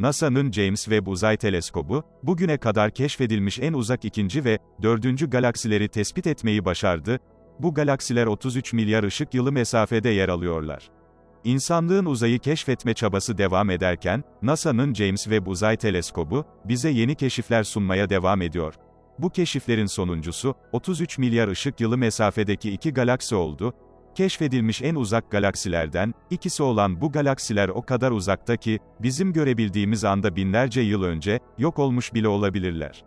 NASA'nın James Webb Uzay Teleskobu, bugüne kadar keşfedilmiş en uzak ikinci ve dördüncü galaksileri tespit etmeyi başardı. Bu galaksiler 33 milyar ışık yılı mesafede yer alıyorlar. İnsanlığın uzayı keşfetme çabası devam ederken, NASA'nın James Webb Uzay Teleskobu, bize yeni keşifler sunmaya devam ediyor. Bu keşiflerin sonuncusu, 33 milyar ışık yılı mesafedeki iki galaksi oldu, Keşfedilmiş en uzak galaksilerden, ikisi olan bu galaksiler o kadar uzakta ki, bizim görebildiğimiz anda binlerce yıl önce, yok olmuş bile olabilirler.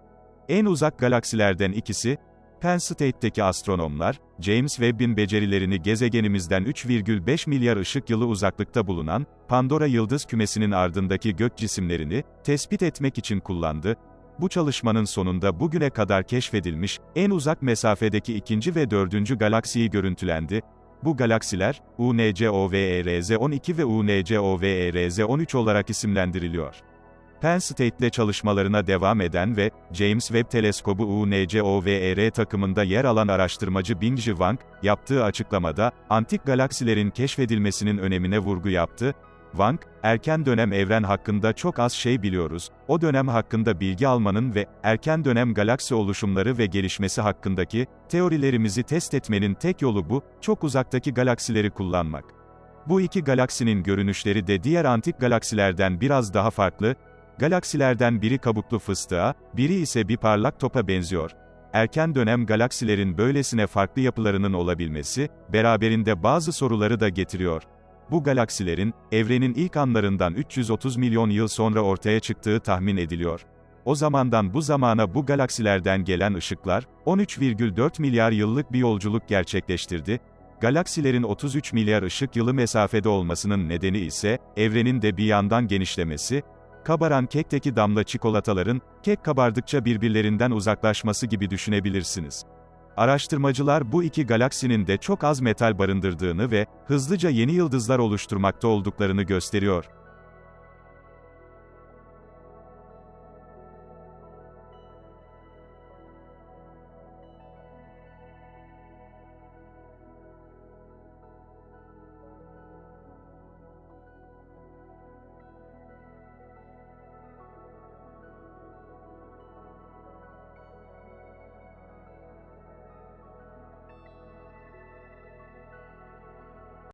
En uzak galaksilerden ikisi, Penn State'teki astronomlar, James Webb'in becerilerini gezegenimizden 3,5 milyar ışık yılı uzaklıkta bulunan, Pandora yıldız kümesinin ardındaki gök cisimlerini, tespit etmek için kullandı. Bu çalışmanın sonunda bugüne kadar keşfedilmiş, en uzak mesafedeki ikinci ve dördüncü galaksiyi görüntülendi, bu galaksiler, UNCOVERZ-12 ve UNCOVERZ-13 olarak isimlendiriliyor. Penn State'de çalışmalarına devam eden ve James Webb Teleskobu UNCOVER takımında yer alan araştırmacı Bingji Wang, yaptığı açıklamada, antik galaksilerin keşfedilmesinin önemine vurgu yaptı, Wang, erken dönem evren hakkında çok az şey biliyoruz, o dönem hakkında bilgi almanın ve erken dönem galaksi oluşumları ve gelişmesi hakkındaki teorilerimizi test etmenin tek yolu bu, çok uzaktaki galaksileri kullanmak. Bu iki galaksinin görünüşleri de diğer antik galaksilerden biraz daha farklı, galaksilerden biri kabuklu fıstığa, biri ise bir parlak topa benziyor. Erken dönem galaksilerin böylesine farklı yapılarının olabilmesi, beraberinde bazı soruları da getiriyor. Bu galaksilerin, evrenin ilk anlarından 330 milyon yıl sonra ortaya çıktığı tahmin ediliyor. O zamandan bu zamana bu galaksilerden gelen ışıklar, 13,4 milyar yıllık bir yolculuk gerçekleştirdi. Galaksilerin 33 milyar ışık yılı mesafede olmasının nedeni ise, evrenin de bir yandan genişlemesi, kabaran kekteki damla çikolataların, kek kabardıkça birbirlerinden uzaklaşması gibi düşünebilirsiniz. Araştırmacılar bu iki galaksinin de çok az metal barındırdığını ve hızlıca yeni yıldızlar oluşturmakta olduklarını gösteriyor.